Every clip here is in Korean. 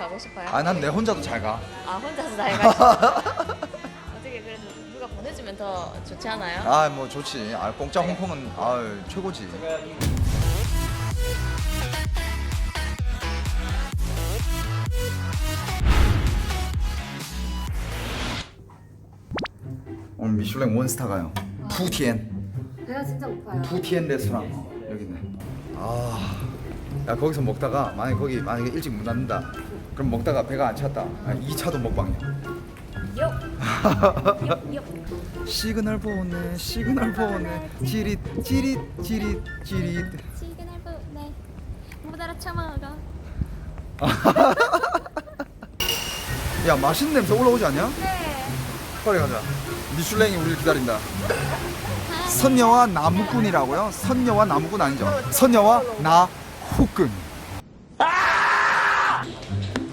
가고 싶어요? 아 난 내 혼자도 잘 가. 아 혼자서 잘 가시죠. 어떻게 그래도 누가 보내주면 더 좋지 않아요? 아 뭐 좋지. 아 공짜 홍콩은 아 최고지. 오늘 미슐랭 원스타 가요. 푸티엔. 배가 진짜 고파요. 푸티엔 레스토랑 여기 있네. 아, 야 거기서 먹다가 만약 에 거기 만약에 일찍 문 닫는다. 그럼 먹다가 배가 안 찼다. 아, 2차도 먹방이야. 시그널 보네, 시그널 보네, 찌릿, 찌릿, 찌릿, 찌릿. 시그널 보내. 못 알아쳐먹어. 야 맛있는 냄새 올라오지 않냐? 네. 빨리 가자. 미슐랭이 우리를 기다린다. 선녀와 나무꾼이라고요? 선녀와 나무꾼 아니죠? 선녀와 나후꾼.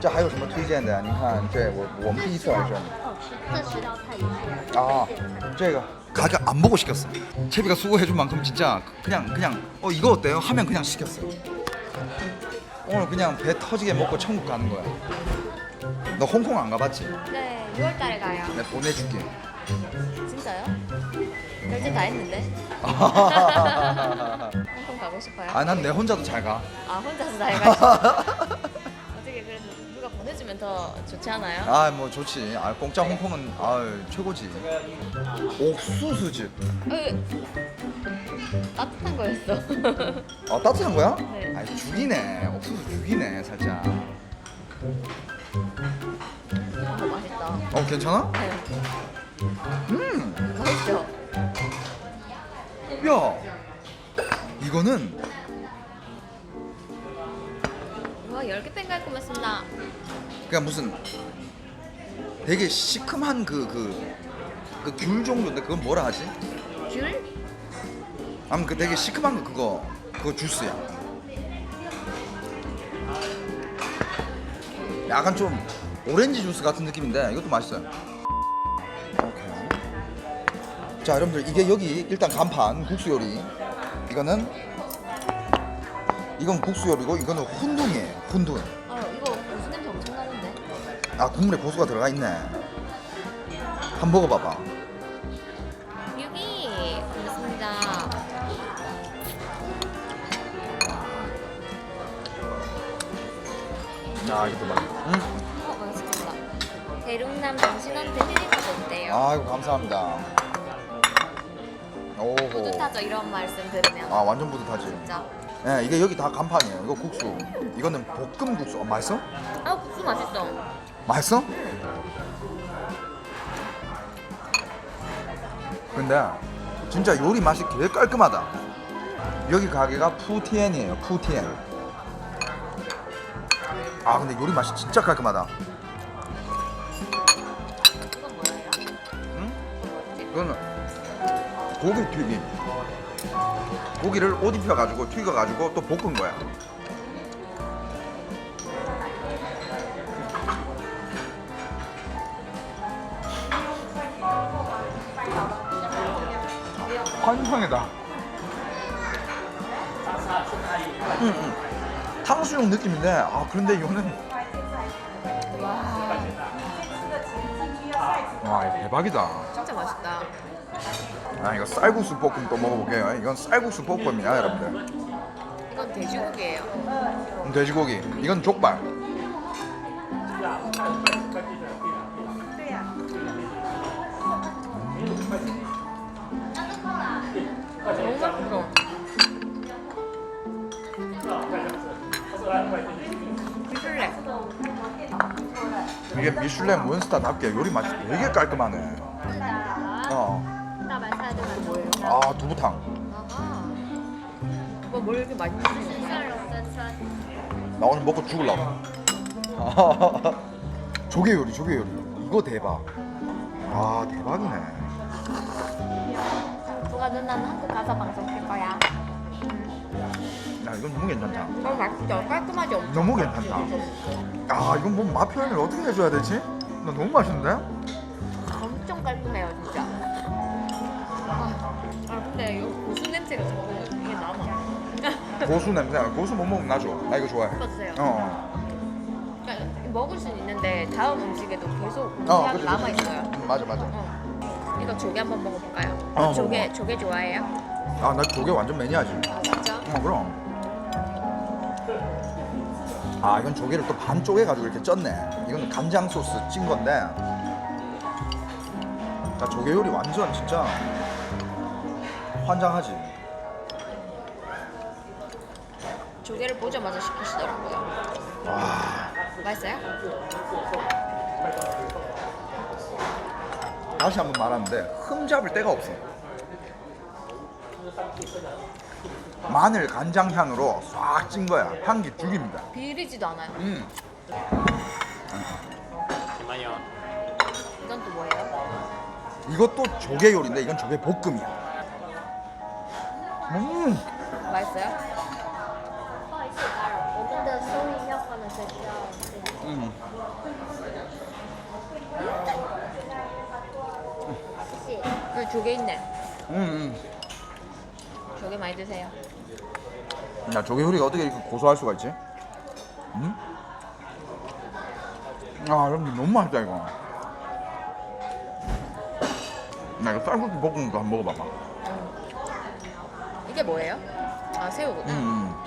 这还有什么推荐的呀？您看这我我们第一次来这里。哦，吃这十道菜也是 아, 点餐。 제가 가격 안 보고 시켰어. 채비가 수고해준 만큼 진짜 그냥 그냥 어 이거 어때요? 하면 그냥 시켰어. 오늘 그냥 배 터지게 먹고 천국 가는 거야. 너 홍콩 안 가봤지? 네, 6월달에 가요. 내가 보내줄게. 진짜요? 결제 다 했는데. 홍콩 가고 싶어요? 아 난 내 혼자도 잘 가. 아 혼자서 잘 가시죠. 어떻게 그래도 누가 보내주면 더 좋지 않아요? 아 뭐 좋지. 아 공짜 홍콩은 아 최고지. 옥수수즙. 으, 따뜻한 거였어. 어 따뜻한 거야? 네. 아 죽이네. 옥수수 죽이네 살짝. 어, 맛있다. 어 괜찮아? 네. 음. 맛있죠? 야 이거는 와, 10개 뺑갈 거였습니다. 그냥 무슨 되게 시큼한 그 그 그귤 정도인데 그건 뭐라 하지? 귤? 아무튼 그 되게 시큼한 거 그거 그거 주스야. 약간 좀 오렌지 주스 같은 느낌인데 이것도 맛있어요. 오케이. 자 여러분들 이게 여기 일단 간판 국수 요리 이거는 이건 국수 요리고 이거는 훈둥이에요 훈둥. 아 국물에 고수가 들어가 있네. 한 번 먹어봐봐. 여기 고맙습니다. 야 이것도 봐. 응? 어, 맛있겠다. 대륙남 당신한테 드리는 어때요? 아이고 감사합니다. 오호. 뿌듯하죠, 이런 말씀 들으면. 아 완전 뿌듯하지. 진짜. 예, 이게 여기 다 간판이에요. 이거 국수. 이거는 볶음 국수. 어, 맛있어? 아, 국수 맛있어. 맛있어? 근데 진짜 요리 맛이 되게 깔끔하다. 여기 가게가 푸티엔이에요. 푸티엔. 아 근데 요리 맛이 진짜 깔끔하다. 이건 뭐예요? 응? 이거는 고기 튀김. 고기를 옷 입혀 가지고 튀겨 가지고 또 볶은 거야. 환상이다. 응, 응. 탕수육 느낌인데 아 그런데 이거는 와 대박이다. 진짜 맛있다. 아 이거 쌀국수 볶음 또 먹어볼게요. 이건 쌀국수 볶음이야 여러분들. 이건 돼지고기예요. 음, 돼지고기. 이건 족발. 이게 미슐랭 원스타답게 요리 맛이 되게 깔끔하네. 어. 아 두부탕. 오빠 뭘 이렇게 많이 먹는 나 오늘 먹고 죽을라. 조개 요리 조개 요리. 이거 대박. 아 대박이네. 누가 누나는 한국 가서 방송할 거야. 야 이건 너무 괜찮다. 너무 맛있죠? 깔끔하지 엄청. 너무 괜찮다. 아 이건 뭐 맛 표현을 어떻게 해줘야 되지? 나 너무 맛있는데? 엄청 깔끔해요 진짜. 아, 아 근데 이 고수 냄새가 이게 남아. 고수 냄새. 고수 못 먹으면 나줘. 나 이거 좋아해. 씹어주세요. 어. 그러니까 먹을 수는 있는데 다음 음식에도 계속 어, 고수향이 그치, 남아 그치. 있어요. 음, 맞아 맞아. 어. 이거 조개 한번 먹어볼까요? 어, 조개 먹어봐. 조개 좋아해요? 아 나 조개 완전 매니아지. 아 진짜? 어 그럼. 아 이건 조개를 또반 쪼개가지고 이렇게 쪘네. 이거는 간장 소스 찐 건데. 나 조개 요리 완전 진짜 환장하지. 조개를 보자마자 시키시더라고요. 와 맛있어요? 다시 한번 말하는데 흠 잡을 데가 없어. 마늘 간장 향으로 싹 찐 거야. 향기 죽입니다. 비리지도 않아요. 음. 이건 또 뭐예요? 이것도 조개 요리인데 이건 조개 볶음이야. 음. 맛있어요? 不好意思打扰，我们的收银要关的时候需要这样。 음. 谢谢。 여기 조개 있네. 음, 음. 조개 많이 드세요. 야 조개 요리가 어떻게 이렇게 고소할 수가 있지? 음? 아 여러분 너무 맛있다 이거. 나 이거 쌀국수 볶음도 한번 먹어봐봐. 이게 뭐예요? 아 새우구나. 음,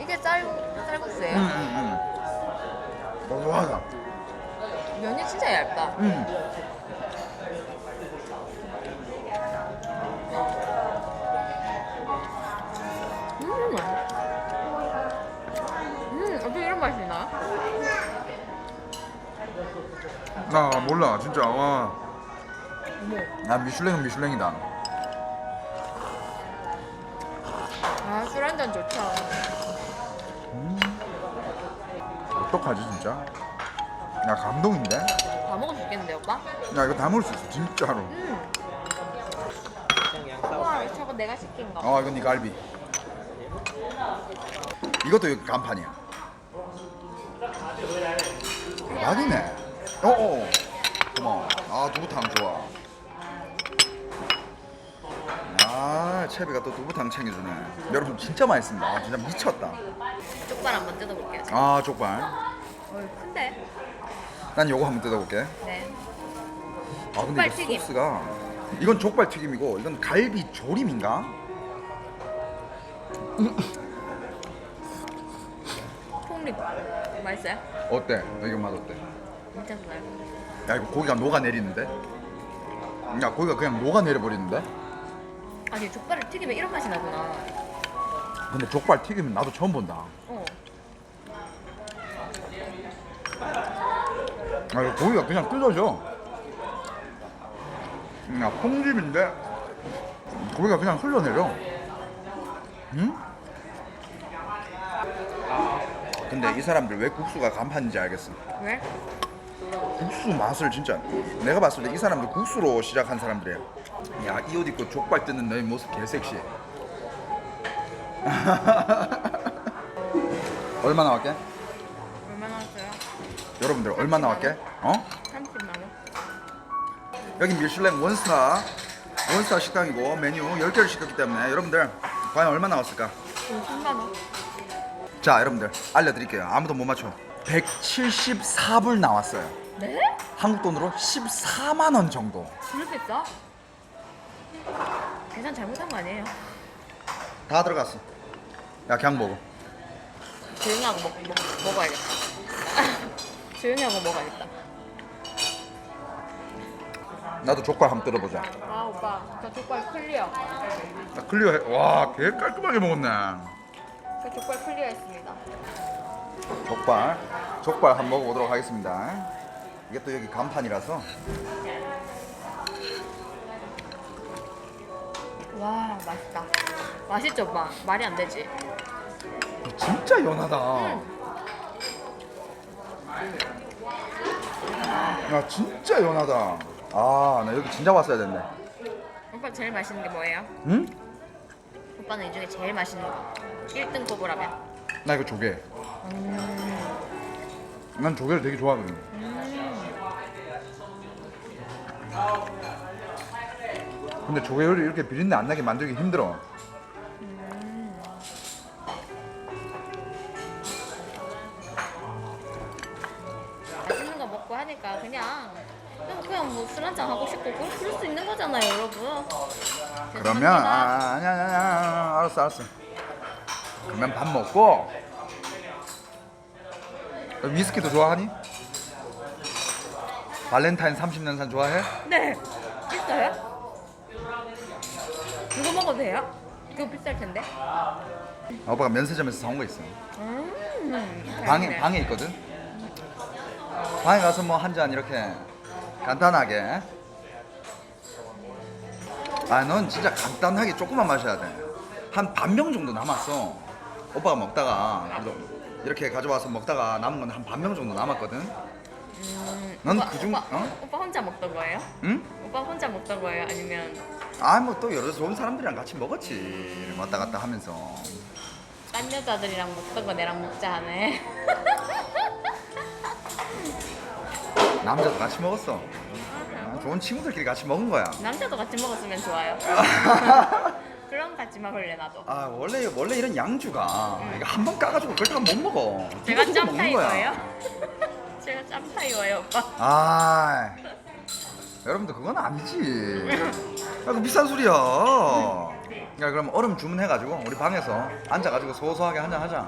이게 쌀 쌀국수예요. 음, 음, 음. 고소하다. 면이 진짜 얇다. 음. 음. 나 몰라 진짜 와. 나 미슐랭은 미슐랭이다. 아술 한 잔 좋죠. 어떡하지 진짜? 야 감동인데? 다 먹을 수 있겠는데 오빠? 야 이거 다 먹을 수 있어 진짜로. 음. 우와 저거 내가 시킨 거. 어 이건 네 갈비. 이것도 여기 간판이야. 대박이네. 어어. 고마워. 아 두부탕 좋아. 아 채비가 또 두부탕 챙겨주네. 여러분 진짜 맛있습니다. 아, 진짜 미쳤다. 쪽발 한번 뜯어볼게요. 제가. 아 족발. 어 큰데? 난 요거 한번 뜯어볼게. 네. 아 근데 족발 이거 튀김. 소스가 이건 족발 튀김이고 이건 갈비 조림인가? 통립 맛있어요? 어때? 이거 맛 어때? 괜찮나요? 야 이거 고기가 녹아내리는데? 야 고기가 그냥 녹아내려 버리는데? 아니 족발을 튀기면 이런 맛이 나구나. 근데 족발 튀기면 나도 처음 본다. 어. 아 이거 고기가 그냥 뜯어져. 야 콩집인데 고기가 그냥 흘러내려. 응? 근데 이 사람들 왜 국수가 간판인지 알겠어. 왜? 국수 맛을 진짜 내가 봤을 때 이 사람들 국수로 시작한 사람들이야. 야 이 옷 입고 족발 뜯는 너의 모습 개섹시해. 얼마 나왔게? 얼마 나왔어요? 여러분들 얼마 나왔게? 어? 30만 원. 여기 밀슐랭 원스타 원스타 식당이고 메뉴 10개를 시켰기 때문에 여러분들 과연 얼마 나왔을까? 10만 원. 자 여러분들 알려드릴게요 아무도 못 맞춰 174불 나왔어요 네? 한국 돈으로 14만 원 정도 싸? 계산 잘못한 거 아니에요? 다 들어갔어 야 그냥 먹어 조용히 하고 먹, 먹, 먹어야겠다. 조용히 하고 먹어야겠다. 나도 족발 한번 뜯어보자 아 오빠 저 족발 클리어. 나 클리어 해 와 개 깔끔하게 먹었네 저 족발 클리어 했습니다. 족발 족발 한번 먹어보도록 하겠습니다 이게 또 여기 간판이라서 와 맛있다. 맛있죠 오빠? 말이 안 되지? 진짜 연하다 음. 야 진짜 연하다. 아 나 여기 진짜 왔어야 됐네. 오빠 제일 맛있는 게 뭐예요? 응? 오빠는 이 중에 제일 맛있는 거 1등 꼽으라면 나 이거 조개. 난 조개를 되게 좋아하거든. 근데 조개 요리 이렇게 비린내 안 나게 만들기 힘들어. 맛있는 거 먹고 하니까 그냥 그냥, 그냥 뭐 술 한잔 하고 싶고 그럴, 그럴 수 있는 거잖아요 여러분 그러면 죄송합니다. 아 아니야 아니야 아니야 알았어 알았어. 그러면 밥 먹고 너 위스키도 좋아하니? 발렌타인 30년산 좋아해? 네 있어요? 그거 먹어도 돼요? 그거 비쌀 텐데 아, 오빠가 면세점에서 사온 거 있어. 음 방에. 방에 있거든. 방에 가서 뭐 한 잔 이렇게 간단하게. 아, 넌 진짜 간단하게 조금만 마셔야 돼. 한 반 병 정도 남았어. 오빠가 먹다가 그래도 이렇게 가져와서 먹다가 남은 건 한반병 정도 남았거든. 음, 넌 오빠, 그중- 오빠, 어? 오빠 혼자 먹던 거예요? 응? 오빠 혼자 먹던 거예요? 아니면 아, 뭐 또 여러 좋은 사람들이랑 같이 먹었지. 왔다 갔다 하면서. 딴 여자들이랑 먹던 거 내랑 먹자 하네 남자도 같이 먹었어. 아, 좋은 친구들끼리 같이 먹은 거야. 남자도 같이 먹었으면 좋아요 그럼 같이 먹을래 나도 아 원래 원래 이런 양주가 이거 한 번 까가지고 그걸 다못 먹어. 제가 먹는 짬타이거예요? 제가 짬 타이거예요 오빠 아 여러분들 그건 아니지. 아, 그 비싼 술이야. 야 그럼 얼음 주문해가지고 우리 방에서 앉아가지고 소소하게 한잔 하자.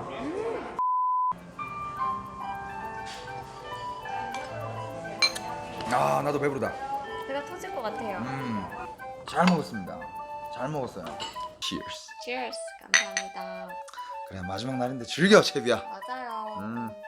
아 나도 배부르다. 배가 터질 것 같아요 음 잘 먹었습니다. 잘 먹었어요. Cheers. Cheers 감사합니다 그래 마지막 날인데 즐겨 채비야. 맞아요 음.